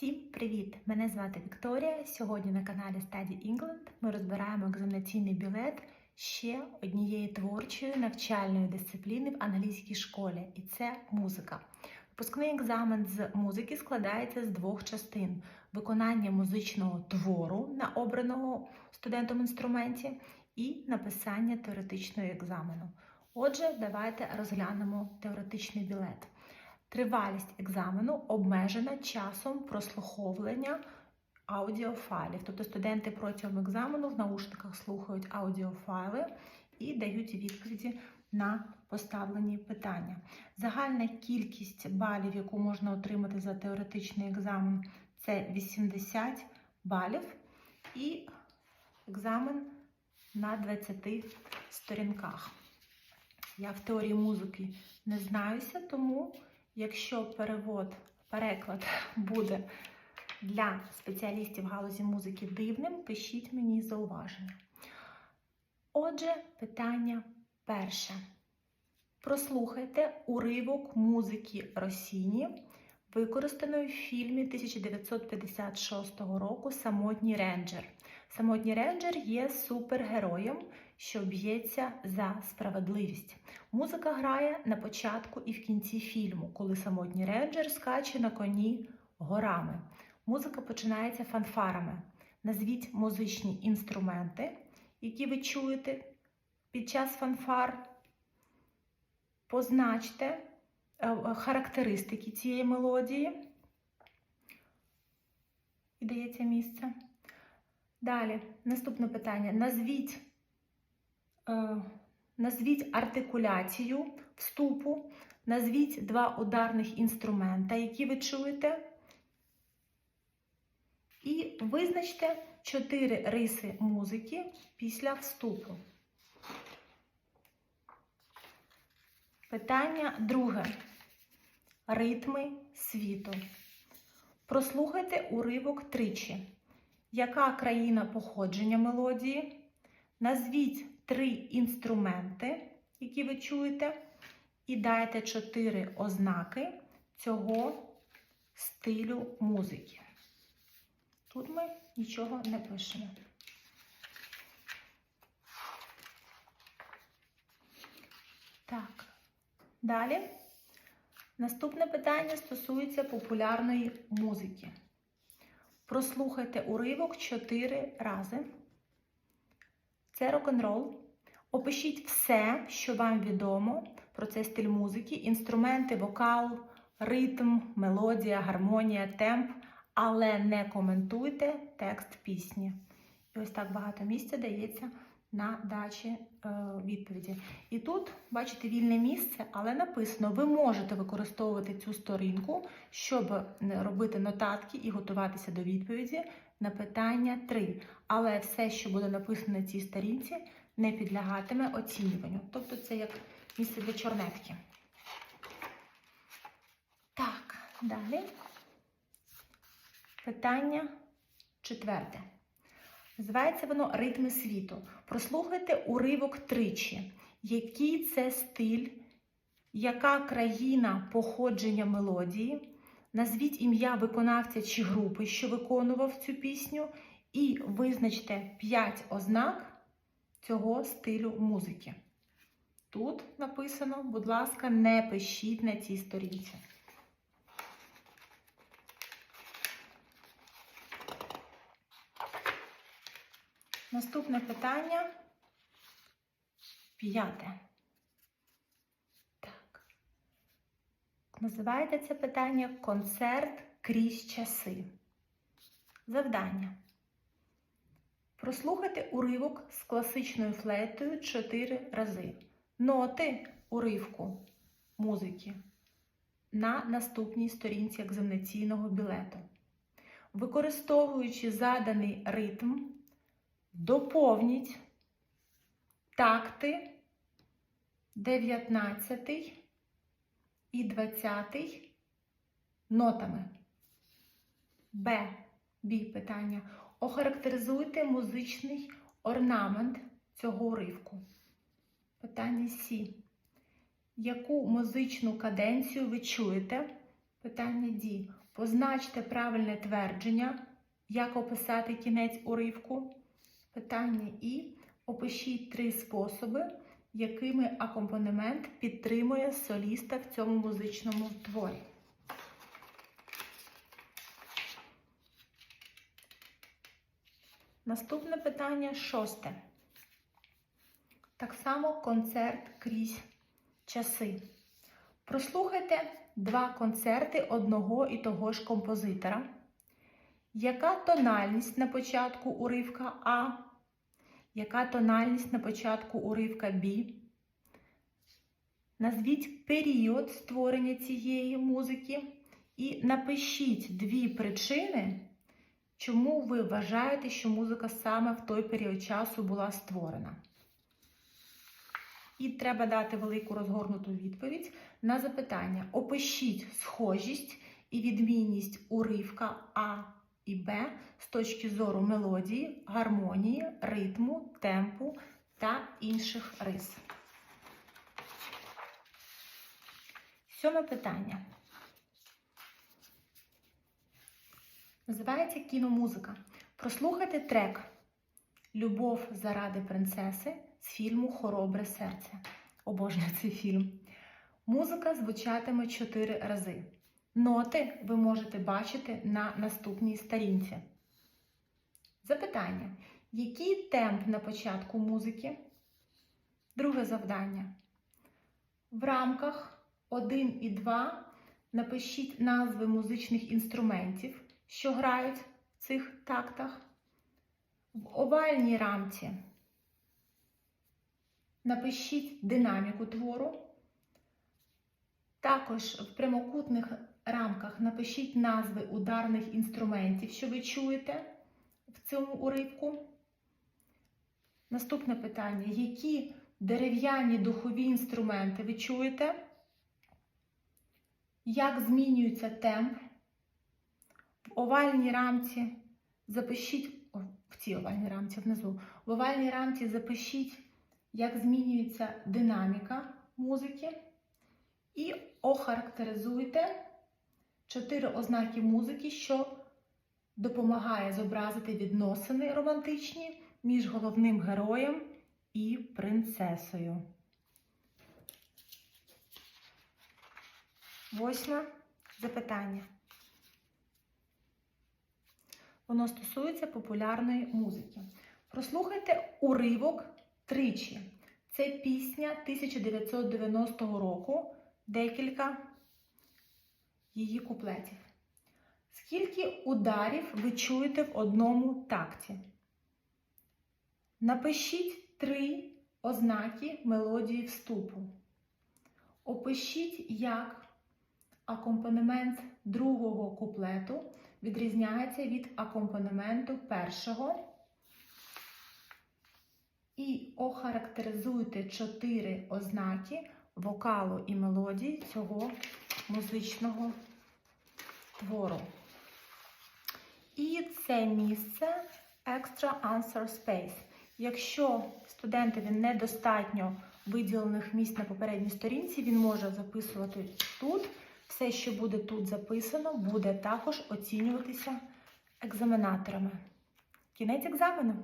Всім привіт! Мене звати Вікторія. Сьогодні на каналі Study England ми розбираємо екзаменаційний білет ще однієї творчої навчальної дисципліни в англійській школі, і це музика. Випускний екзамен з музики складається з двох частин: виконання музичного твору на обраного студентом інструменті і написання теоретичного екзамену. Отже, давайте розглянемо теоретичний білет. Тривалість екзамену обмежена часом прослуховування аудіофайлів. Тобто студенти протягом екзамену в наушниках слухають аудіофайли і дають відповіді на поставлені питання. Загальна кількість балів, яку можна отримати за теоретичний екзамен, це 80 балів. І екзамен на 20 сторінках. Я в теорії музики не знаюся, тому якщо перевод, переклад буде для спеціалістів галузі музики дивним, пишіть мені зауваження. Отже, питання перше. Прослухайте уривок музики Росіні, використаної в фільмі 1956 року Самотній рейнджер. Самотній рейнджер є супергероєм, що б'ється за справедливість. Музика грає на початку і в кінці фільму, коли самотній рейнджер скаче на коні горами. Музика починається фанфарами. Назвіть музичні інструменти, які ви чуєте під час фанфар. Позначте характеристики цієї мелодії. І дається місце. Далі, наступне питання. Назвіть, е, назвіть артикуляцію вступу, назвіть два ударних інструмента, які ви чуєте. І визначте чотири риси музики після вступу. Питання друге. Ритми світу. Прослухайте уривок тричі. Яка країна походження мелодії? Назвіть три інструменти, які ви чуєте, і дайте чотири ознаки цього стилю музики. Тут ми нічого не пишемо. Так, далі. Наступне питання стосується популярної музики. Прослухайте уривок 4 рази. Це рок-н-рол. Опишіть все, що вам відомо про цей стиль музики, інструменти, вокал, ритм, мелодія, гармонія, темп, але не коментуйте текст пісні. І ось так багато місця дається на дачі е, відповіді. І тут, бачите, вільне місце, але написано: ви можете використовувати цю сторінку, щоб робити нотатки і готуватися до відповіді на питання 3. Але все, що буде написано на цій сторінці, не підлягатиме оцінюванню. Тобто це як місце для чорнетки. Так, далі. Питання четверте. Називається воно Ритми світу. Прослухайте уривок тричі. Який це стиль, яка країна походження мелодії? Назвіть ім'я виконавця чи групи, що виконував цю пісню, і визначте 5 ознак цього стилю музики. Тут написано, будь ласка, не пишіть на цій сторінці. Наступне питання. П'яте. Так. Називається це питання концерт крізь часи. Завдання. Прослухайте уривок з класичною флейтою 4 рази. Ноти уривку музики на наступній сторінці екзаменаційного білету. Використовуючи заданий ритм, Доповніть такти 19 і 20 нотами. Б. Бі питання. Охарактеризуйте музичний орнамент цього уривку. Питання Сі. Яку музичну каденцію ви чуєте? Питання Ді. Позначте правильне твердження, як описати кінець уривку. Питання І. Опишіть три способи, якими акомпанемент підтримує соліста в цьому музичному творі. Наступне питання шосте. Так само концерт крізь часи. Прослухайте два концерти одного і того ж композитора. Яка тональність на початку уривка А? Яка тональність на початку уривка Б? Назвіть період створення цієї музики і напишіть дві причини, чому ви вважаєте, що музика саме в той період часу була створена. І треба дати велику розгорнуту відповідь на запитання. Опишіть схожість і відмінність уривка А і Б з точки зору мелодії, гармонії, ритму, темпу та інших рис. Сьоме питання. Називається кіномузика. Прослухайте трек Любов заради принцеси з фільму Хоробре серце. Обожнюю цей фільм. Музика звучатиме чотири рази. Ноти ви можете бачити на наступній сторінці. Запитання. Який темп на початку музики? Друге завдання. В рамках 1 і 2 напишіть назви музичних інструментів, що грають в цих тактах. В овальній рамці напишіть динаміку твору. Також в прямокутних рамках напишіть назви ударних інструментів, що ви чуєте в цьому уривку. Наступне питання: які дерев'яні духові інструменти ви чуєте? Як змінюється темп? Овальній рамці запишіть, в цій овальній рамці внизу, в овальній рамці запишіть, як змінюється динаміка музики. І охарактеризуйте чотири ознаки музики, що допомагає зобразити відносини романтичні між головним героєм і принцесою. Восьме запитання. Воно стосується популярної музики. Прослухайте уривок тричі. Це пісня 1990 року, декілька її куплетів. Скільки ударів ви чуєте в одному такті? Напишіть три ознаки мелодії вступу. Опишіть, як акомпанемент другого куплету відрізняється від акомпанементу першого. І охарактеризуйте чотири ознаки вокалу і мелодії цього музичного твору. І це місце Extra Answer Space. Якщо студентові недостатньо виділених місць на попередній сторінці, він може записувати тут. Все, що буде тут записано, буде також оцінюватися екзаменаторами. Кінець екзамену.